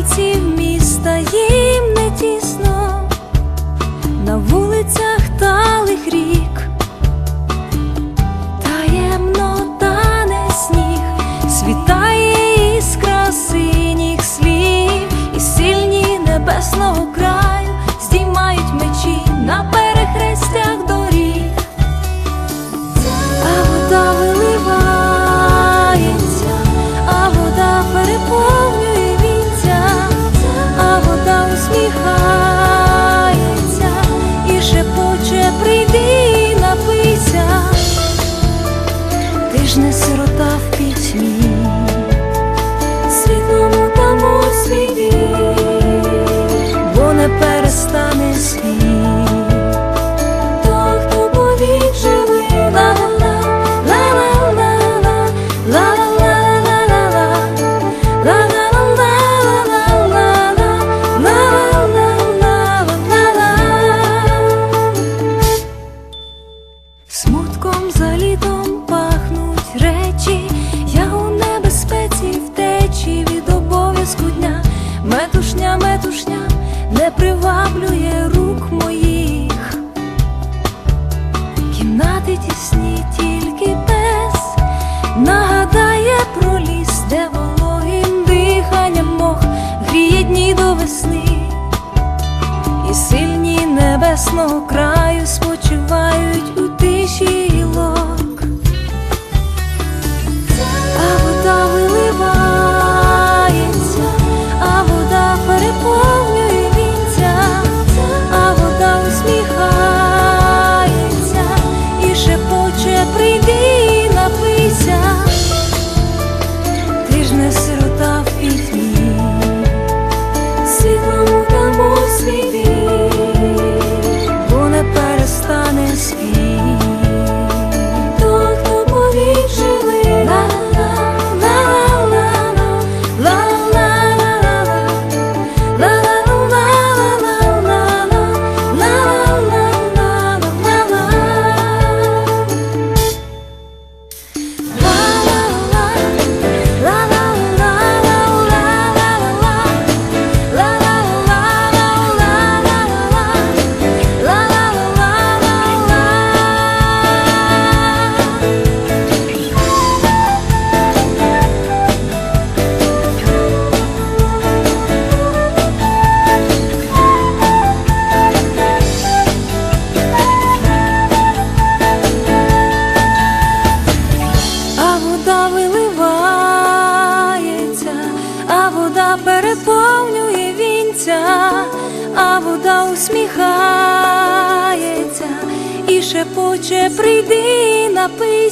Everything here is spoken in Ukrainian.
пальців міста їм не тісно, на вулицях талих рік, таємно тане сніг, світає іскра синіх слів, і сильні небесного краю. їхня метушня не приваблює рук моїх, кімнати тісні тільки пес нагадає про ліс, де вологим диханням мох гріє дні до весни, і сильні небесного краю спочивають у шепоче, прийди напись.